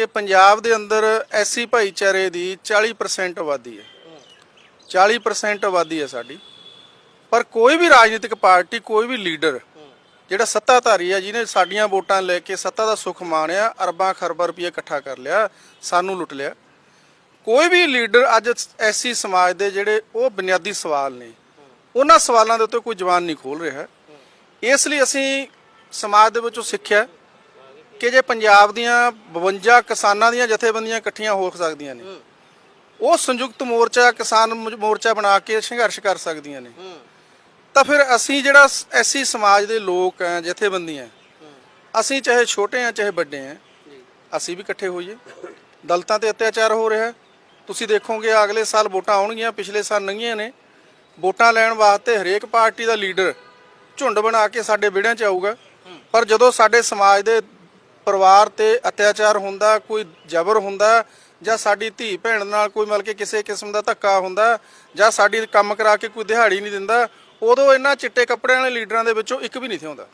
ਕਿ ਪੰਜਾਬ ਦੇ ਅੰਦਰ ਐਸੀ ਭਾਈਚਾਰੇ ਦੀ 40% ਆਬਾਦੀ ਹੈ। 40% ਆਬਾਦੀ ਹੈ ਸਾਡੀ। ਪਰ ਕੋਈ ਵੀ ਰਾਜਨੀਤਿਕ ਪਾਰਟੀ, ਕੋਈ ਵੀ ਲੀਡਰ ਜਿਹੜਾ ਸੱਤਾਧਾਰੀ ਹੈ ਜਿਹਨੇ ਸਾਡੀਆਂ ਵੋਟਾਂ ਲੈ ਕੇ ਸੱਤਾ ਦਾ ਸੁੱਖ ਮਾਣਿਆ, ਅਰਬਾਂ ਖਰਬਾਂ ਰੁਪਏ ਇਕੱਠਾ ਕਰ ਲਿਆ, ਸਾਨੂੰ ਲੁੱਟ ਲਿਆ। ਕੋਈ ਵੀ ਲੀਡਰ ਅੱਜ ਐਸੀ ਸਮਾਜ ਦੇ ਜਿਹੜੇ ਉਹ ਬੁਨਿਆਦੀ ਸਵਾਲ ਨੇ, ਉਹਨਾਂ ਸਵਾਲਾਂ ਦੇ ਉੱਤੇ ਕੋਈ ਜਵਾਨ ਨਹੀਂ ਖੋਲ ਰਿਹਾ। ਇਸ ਲਈ ਅਸੀਂ ਸਮਾਜ ਦੇ ਵਿੱਚੋਂ ਸਿੱਖਿਆ। ਕਿ ਜੇ ਪੰਜਾਬ ਦੀਆਂ 52 ਕਿਸਾਨਾਂ ਦੀਆਂ ਜਥੇਬੰਦੀਆਂ ਇਕੱਠੀਆਂ ਹੋ ਸਕਦੀਆਂ ਨੇ, ਉਹ ਸੰਯੁਕਤ ਮੋਰਚਾ, ਕਿਸਾਨ ਮੋਰਚਾ ਬਣਾ ਕੇ ਸੰਘਰਸ਼ ਕਰ ਸਕਦੀਆਂ ਨੇ। ਤਾਂ ਫਿਰ ਅਸੀਂ ਜਿਹੜਾ ਐਸੀ ਸਮਾਜ ਦੇ ਲੋਕ ਆ ਜਥੇਬੰਦੀਆਂ ਅਸੀਂ ਚਾਹੇ ਛੋਟੇ ਆ ਚਾਹੇ ਵੱਡੇ ਆ ਅਸੀਂ ਵੀ ਇਕੱਠੇ ਹੋਈਏ। ਦਲਤਾਂ ਤੇ ਅਤਿਆਚਾਰ ਹੋ ਰਿਹਾ। ਤੁਸੀਂ ਦੇਖੋਗੇ ਅਗਲੇ ਸਾਲ ਵੋਟਾਂ ਆਉਣਗੀਆਂ, ਪਿਛਲੇ ਸਾਲ ਨੰਗੀਆਂ ਨੇ। ਵੋਟਾਂ ਲੈਣ ਵਾਸਤੇ ਹਰੇਕ ਪਾਰਟੀ ਦਾ ਲੀਡਰ ਝੁੰਡ ਬਣਾ ਕੇ ਸਾਡੇ ਵਿਹੜਿਆਂ 'ਚ ਆਊਗਾ। ਪਰ ਜਦੋਂ ਸਾਡੇ ਸਮਾਜ ਦੇ ਪਰਿਵਾਰ ਤੇ ਅਤਿਆਚਾਰ ਹੁੰਦਾ, ਕੋਈ ਜ਼ਬਰ ਹੁੰਦਾ ਜਾਂ ਸਾਡੀ ਧੀ ਭੈਣ ਨਾਲ ਕੋਈ ਮਤਲਬ ਕਿ ਕਿਸੇ ਕਿਸਮ ਦਾ ਧੱਕਾ ਹੁੰਦਾ ਜਾਂ ਸਾਡੀ ਕੰਮ ਕਰਾ ਕੇ ਕੋਈ ਦਿਹਾੜੀ ਨਹੀਂ ਦਿੰਦਾ, ਉਦੋਂ ਇਹਨਾਂ ਚਿੱਟੇ ਕੱਪੜਿਆਂ ਵਾਲੇ ਲੀਡਰਾਂ ਦੇ ਵਿੱਚੋਂ ਇੱਕ ਵੀ ਨਹੀਂ ਸੀ ਹੁੰਦਾ